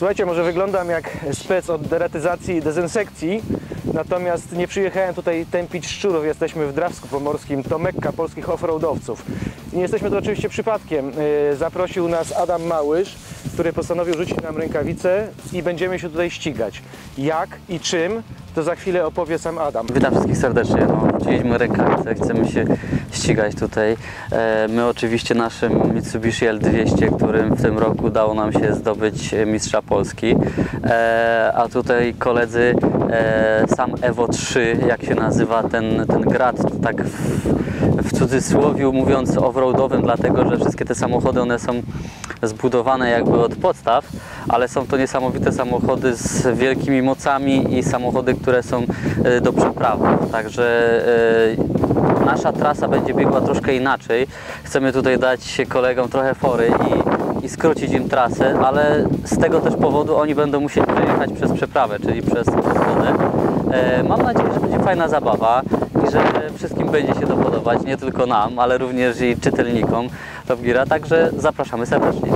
Słuchajcie, może wyglądam jak spec od deratyzacji i dezynsekcji, natomiast nie przyjechałem tutaj tępić szczurów. Jesteśmy w Drawsku Pomorskim, to Mekka polskich offroadowców. Nie jesteśmy tu oczywiście przypadkiem. Yy, Zaprosił nas Adam Małysz, który postanowił rzucić nam rękawice i będziemy się tutaj ścigać. Jak i czym, to za chwilę opowie sam Adam. Witam wszystkich serdecznie. No, wzięliśmy rękawice, chcemy się ścigać tutaj. E, my oczywiście naszym Mitsubishi L200, którym w tym roku udało nam się zdobyć e, mistrza Polski. E, a tutaj koledzy e, sam Evo 3, jak się nazywa ten, ten grad, tak w, w cudzysłowie mówiąc offroadowym, dlatego że wszystkie te samochody one są zbudowane jakby od podstaw, ale są to niesamowite samochody z wielkimi mocami i samochody, które są e, do przeprawy. Także e, nasza trasa będzie biegła troszkę inaczej. Chcemy tutaj dać kolegom trochę fory i, i skrócić im trasę, ale z tego też powodu oni będą musieli przejechać przez przeprawę, czyli przez E, Mam nadzieję, że będzie fajna zabawa i że wszystkim będzie się to podobać, nie tylko nam, ale również i czytelnikom Top Geara, także zapraszamy serdecznie.